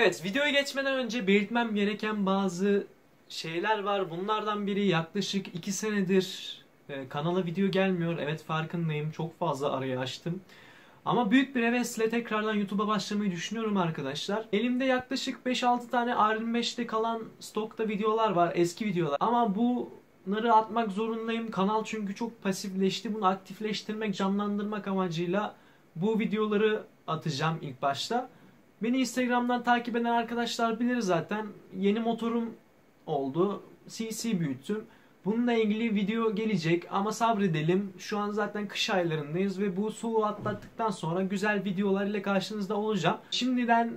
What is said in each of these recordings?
Evet videoya geçmeden önce belirtmem gereken bazı şeyler var. Bunlardan biri yaklaşık 2 senedir e, kanala video gelmiyor. Evet farkındayım. Çok fazla arayı açtım. Ama büyük bir hevesle tekrardan YouTube'a başlamayı düşünüyorum arkadaşlar. Elimde yaklaşık 5-6 tane R25'te kalan stokta videolar var. Eski videolar. Ama bunları atmak zorundayım. Kanal çünkü çok pasifleşti. Bunu aktifleştirmek, canlandırmak amacıyla bu videoları atacağım ilk başta. Beni Instagram'dan takip eden arkadaşlar bilir zaten. Yeni motorum oldu. CC büyüttüm. Bununla ilgili video gelecek ama sabredelim. Şu an zaten kış aylarındayız ve bu soğuğu atlattıktan sonra güzel videolar ile karşınızda olacağım. Şimdiden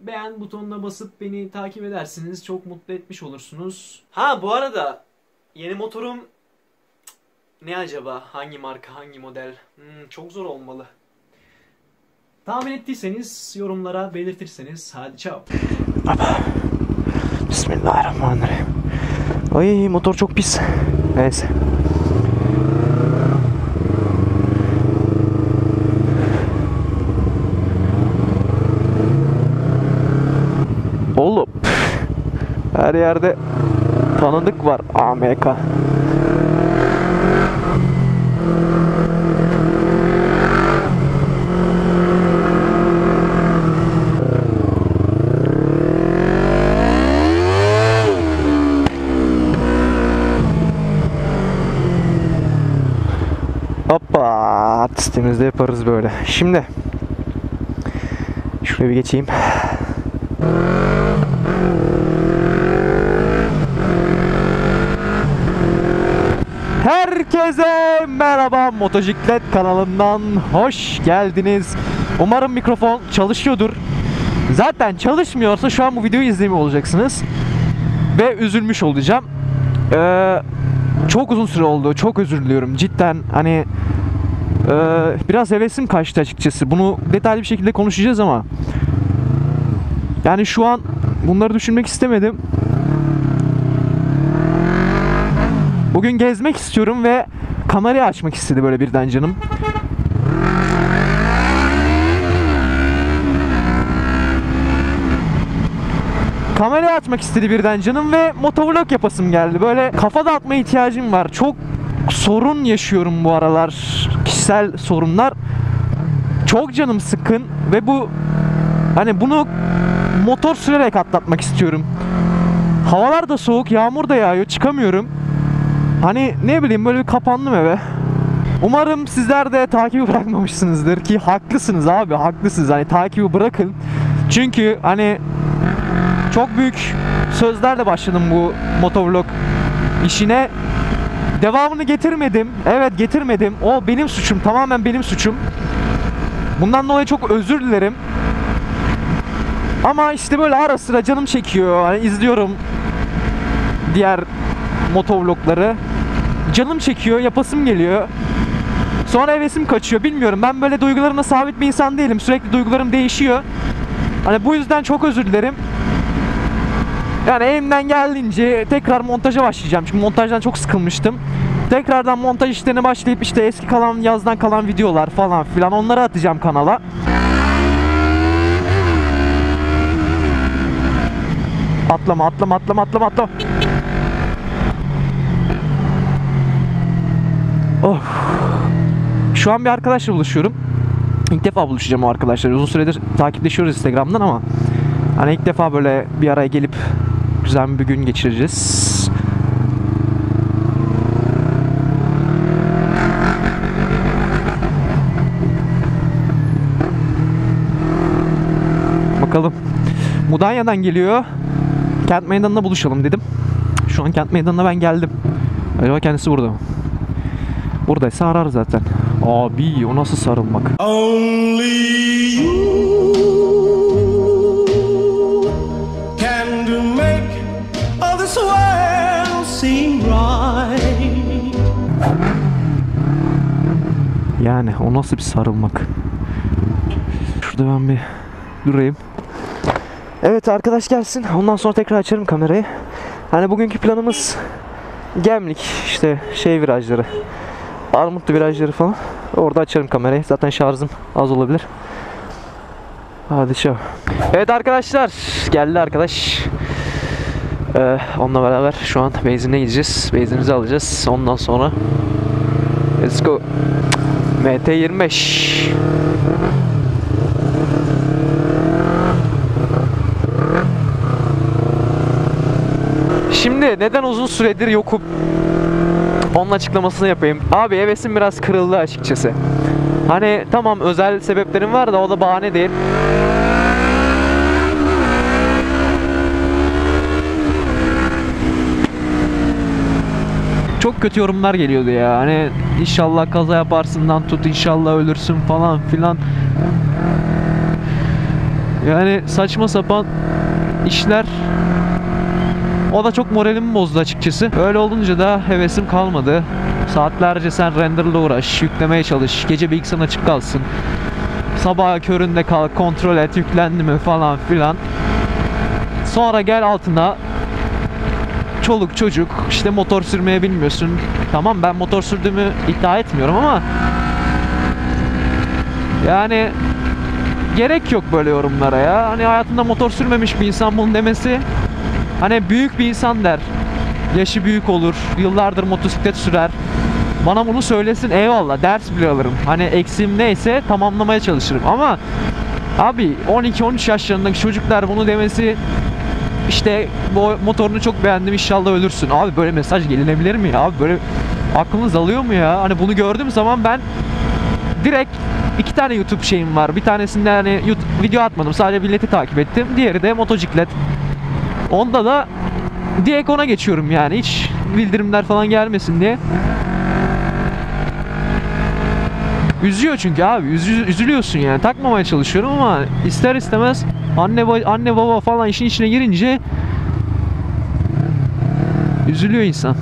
beğen butonuna basıp beni takip edersiniz. Çok mutlu etmiş olursunuz. Ha bu arada yeni motorum ne acaba? Hangi marka, hangi model? Hmm, çok zor olmalı. Tahmin ettiyseniz yorumlara belirtirseniz hadi çao. Bismillahirrahmanirrahim. Ay motor çok pis. Neyse. Oğlum. Her yerde tanıdık var AMK. Hoppa artistliğimizde yaparız böyle. Şimdi şuraya bir geçeyim. Herkese merhaba Motociklet kanalından hoş geldiniz. Umarım mikrofon çalışıyordur. Zaten çalışmıyorsa şu an bu videoyu izlemiyor olacaksınız. Ve üzülmüş olacağım. Ee, çok uzun süre oldu. Çok özür diliyorum. Cidden hani biraz hevesim kaçtı açıkçası. Bunu detaylı bir şekilde konuşacağız ama yani şu an bunları düşünmek istemedim. Bugün gezmek istiyorum ve kamerayı açmak istedi böyle birden canım. Kamerayı açmak istedi birden canım ve motovlog yapasım geldi. Böyle kafa dağıtma ihtiyacım var. Çok sorun yaşıyorum bu aralar. Kişisel sorunlar. Çok canım sıkın ve bu hani bunu motor sürerek atlatmak istiyorum. Havalar da soğuk, yağmur da yağıyor, çıkamıyorum. Hani ne bileyim böyle bir kapandım eve. Umarım sizler de takibi bırakmamışsınızdır ki haklısınız abi haklısınız hani takibi bırakın. Çünkü hani çok büyük sözlerle başladım bu motovlog işine. Devamını getirmedim. Evet getirmedim. O benim suçum. Tamamen benim suçum. Bundan dolayı çok özür dilerim. Ama işte böyle ara sıra canım çekiyor. Hani izliyorum diğer motovlogları. Canım çekiyor, yapasım geliyor. Sonra hevesim kaçıyor. Bilmiyorum. Ben böyle duygularımda sabit bir insan değilim. Sürekli duygularım değişiyor. Hani bu yüzden çok özür dilerim. Yani elimden geldiğince tekrar montaja başlayacağım. Çünkü montajdan çok sıkılmıştım. Tekrardan montaj işlerine başlayıp işte eski kalan yazdan kalan videolar falan filan onları atacağım kanala. Atlama atlama atlama atlama atlama. Oh. Şu an bir arkadaşla buluşuyorum. İlk defa buluşacağım o arkadaşlar. Uzun süredir takipleşiyoruz Instagram'dan ama hani ilk defa böyle bir araya gelip güzel bir gün geçireceğiz. Bakalım. Mudanya'dan geliyor. Kent meydanında buluşalım dedim. Şu an kent meydanına ben geldim. Acaba kendisi burada mı? Buradaysa arar zaten. Abi o nasıl sarılmak? Only Yani o nasıl bir sarılmak? Şurada ben bir durayım. Evet arkadaş gelsin. Ondan sonra tekrar açarım kamerayı. Hani bugünkü planımız Gemlik işte şey virajları. Armutlu virajları falan. Orada açarım kamerayı. Zaten şarjım az olabilir. Hadi şu. Evet arkadaşlar. Geldi arkadaş. Ee, onunla beraber şu an benzinle gideceğiz. Benzinimizi alacağız. Ondan sonra Let's go. MT25. Şimdi neden uzun süredir yokum? Onun açıklamasını yapayım. Abi hevesim biraz kırıldı açıkçası. Hani tamam özel sebeplerim var da o da bahane değil. Çok kötü yorumlar geliyordu ya. Hani inşallah kaza yaparsından tut inşallah ölürsün falan filan. Yani saçma sapan işler o da çok moralimi bozdu açıkçası. Öyle olunca da hevesim kalmadı. Saatlerce sen renderla uğraş, yüklemeye çalış, gece bilgisayarın açık kalsın. Sabah köründe kalk, kontrol et, yüklendi mi falan filan. Sonra gel altına çoluk çocuk işte motor sürmeye bilmiyorsun. Tamam ben motor sürdüğümü iddia etmiyorum ama yani gerek yok böyle yorumlara ya. Hani hayatında motor sürmemiş bir insan bunu demesi Hani büyük bir insan der. Yaşı büyük olur. Yıllardır motosiklet sürer. Bana bunu söylesin eyvallah ders bile alırım. Hani eksiğim neyse tamamlamaya çalışırım. Ama abi 12-13 yaşlarındaki çocuklar bunu demesi işte bu motorunu çok beğendim inşallah ölürsün. Abi böyle mesaj gelinebilir mi ya? Abi böyle aklınız alıyor mu ya? Hani bunu gördüğüm zaman ben direkt iki tane YouTube şeyim var. Bir tanesinde hani YouTube video atmadım. Sadece billeti takip ettim. Diğeri de motociklet. Onda da direkt ona geçiyorum yani hiç bildirimler falan gelmesin diye. Üzüyor çünkü abi üzü- üzülüyorsun yani takmamaya çalışıyorum ama ister istemez anne anne baba falan işin içine girince üzülüyor insan.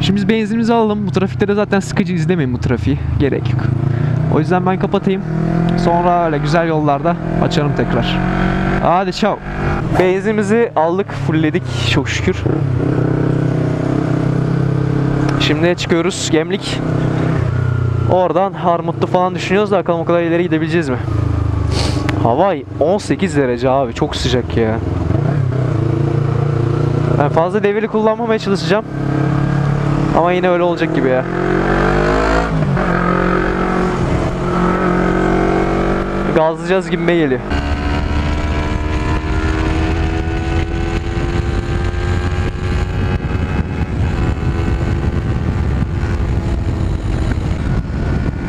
Şimdi biz benzinimizi alalım. Bu trafikte de zaten sıkıcı izlemeyin bu trafiği. Gerek yok. O yüzden ben kapatayım. Sonra öyle güzel yollarda açarım tekrar. Hadi çao. Benzinimizi aldık, fullledik çok şükür. Şimdi çıkıyoruz Gemlik. Oradan Harmutlu falan düşünüyoruz da bakalım o kadar ileri gidebileceğiz mi? Hava 18 derece abi çok sıcak ya. Ben fazla deviri kullanmamaya çalışacağım. Ama yine öyle olacak gibi ya. Gazlayacağız gibime geliyor.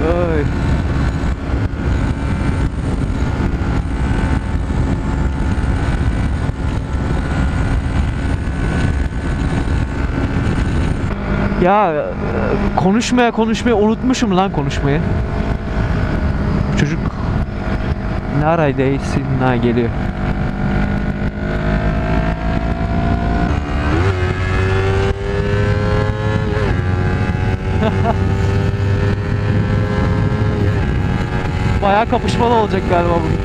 Ay. Ya e, konuşmaya konuşmaya unutmuşum lan konuşmayı. Çocuk neredeysin? Ha geliyor. Bayağı kapışmalı olacak galiba bugün.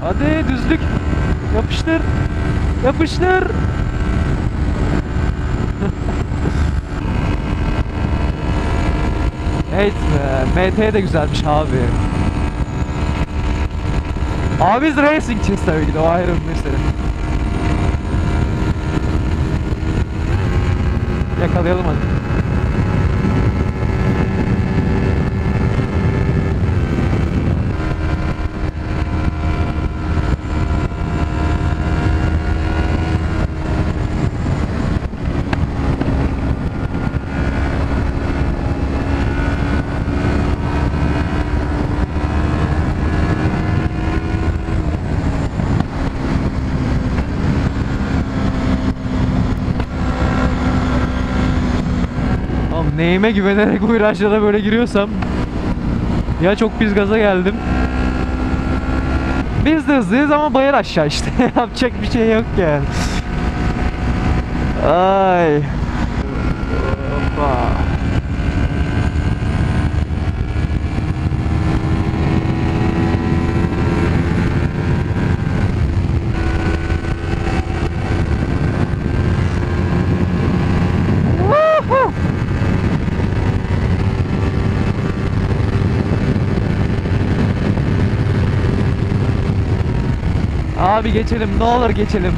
Hadi düzlük. Yapıştır. Yapıştır. evet be. MT de güzelmiş abi. Abi biz racingçiyiz tabii ki de o ayrı bir mesele. Yakalayalım hadi. Neyime güvenerek bu virajlara böyle giriyorsam ya çok pis gaza geldim. Biz de hızlıyız ama bayır aşağı işte. Yapacak bir şey yok yani. Ay. Hoppa. Abi geçelim ne olur geçelim.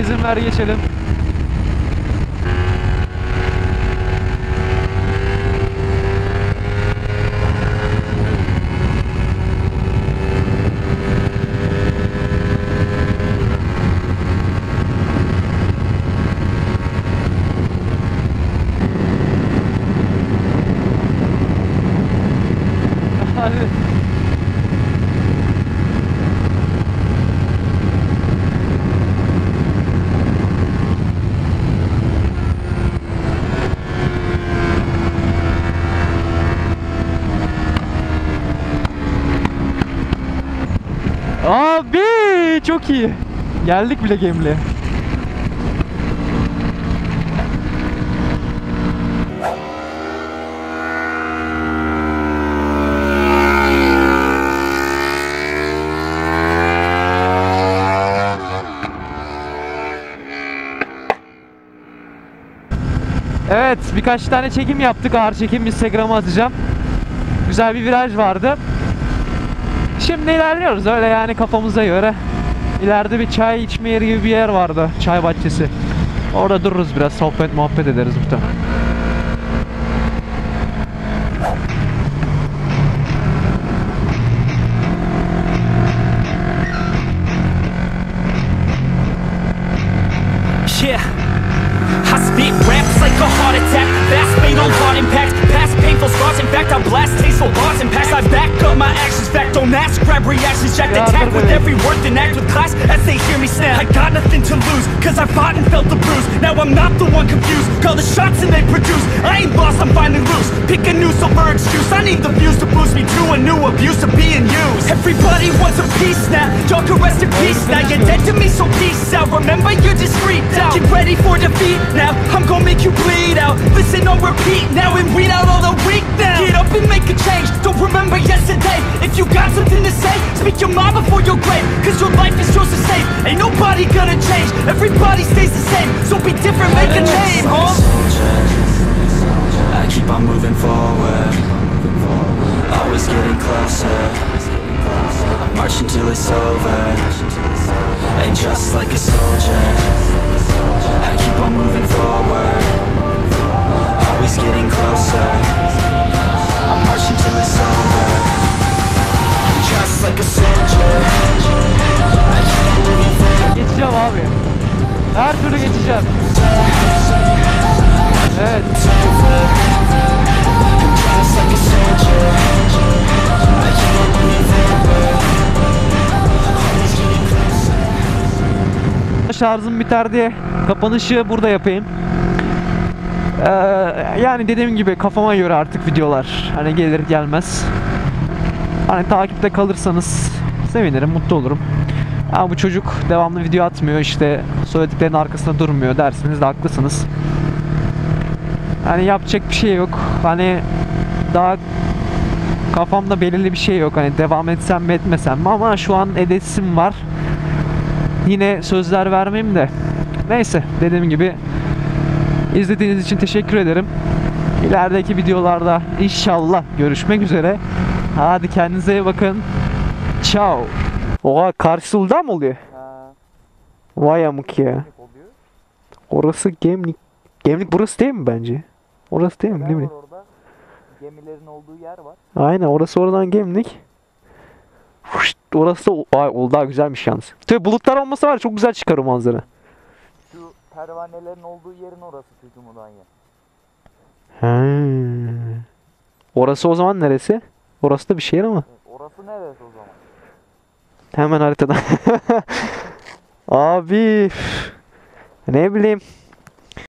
İzin ver geçelim. Hadi. Abi çok iyi. Geldik bile Gemli'ye. Evet birkaç tane çekim yaptık ağır çekim Instagram'a atacağım. Güzel bir viraj vardı. Şimdi ilerliyoruz öyle yani kafamıza göre. İleride bir çay içme yeri gibi bir yer vardı. Çay bahçesi. Orada dururuz biraz sohbet muhabbet ederiz muhtemelen. Yeah. Past painful scars In fact I blast tasteful bars and pass I back up my actions Fact don't ask. Grab reactions Jacked attack with every word Then act with class As they hear me snap. I got nothing to lose Cause I fought and felt the bruise. Now I'm not the one confused Call the shots and they produce. I ain't lost I'm finally loose. Pick a new silver excuse I need the views to boost me to a new abuse of being used. Everybody wants a piece now. Y'all can rest in peace now. You're dead to me so peace out. Remember you're discreet out. Get ready for defeat now. I'm gonna make you bleed out. Listen on repeat now And weed out all the now Get up and make a change. Don't remember yesterday. If you got something to say Speak your mind before your grave. Cause your life is yours to save. Ain't nobody gonna change. Everybody stays the same. So be different, make a name, huh? I keep on moving forward, always getting closer. Marching till it's over, and just like a soldier, I keep on moving forward, always getting closer. I'm marching till it's over, just like a soldier. Geçeceğim abi. Her türlü geçeceğim. Evet. Just like a soldier, I. Şarjım biter diye kapanışı burada yapayım. Ee, yani dediğim gibi kafama göre artık videolar. Hani gelir gelmez. Hani takipte kalırsanız sevinirim, mutlu olurum. Ama bu çocuk devamlı video atmıyor işte söylediklerinin arkasında durmuyor dersiniz de haklısınız. Hani yapacak bir şey yok. Hani daha kafamda belirli bir şey yok. Hani devam etsem mi etmesem mi ama şu an edesim var. Yine sözler vermeyeyim de. Neyse dediğim gibi izlediğiniz için teşekkür ederim. İlerideki videolarda inşallah görüşmek üzere. Hadi kendinize iyi bakın. Ciao. Oha karşısı Uludağ mı oluyor? Vay amık ya. Orası Gemlik. Gemlik burası değil mi bence? Orası değil mi? Değil mi? orada. Gemilerin olduğu yer var. Aynen orası oradan Gemlik. Orası da Vay, Uludağ güzelmiş yalnız. Tabi bulutlar olmasa var çok güzel çıkar o manzara. Pervanelerin olduğu yerin orası çünkü Mudanya. He. Orası o zaman neresi? Orası da bir şehir ama. Orası neresi o zaman? Hemen haritada. Abi. Ne bileyim.